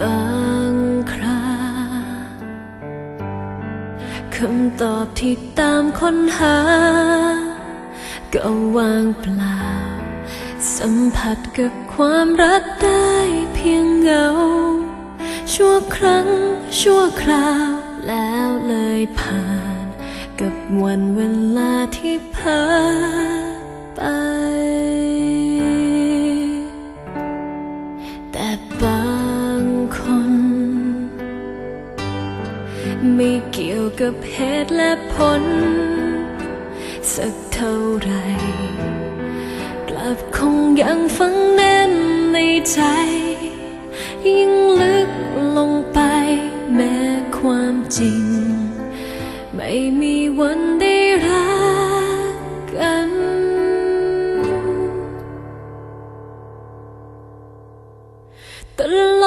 บางคราคำตอบที่ตามค้นหา ก็ว่างเปล่า สัมผัสกับความรักได้เพียงเงา ชั่วครั้งชั่วคราวแล้วเลยผ่าน กับวันเวลาที่ผ่านไป ไม่เกี่ยวกับเหตุและผล สักเท่าไร กลับคงยังฝังแน่นในใจ ยิ่งลึกลงไปแม้ความจริง ไม่มีวันได้รักกันตลอด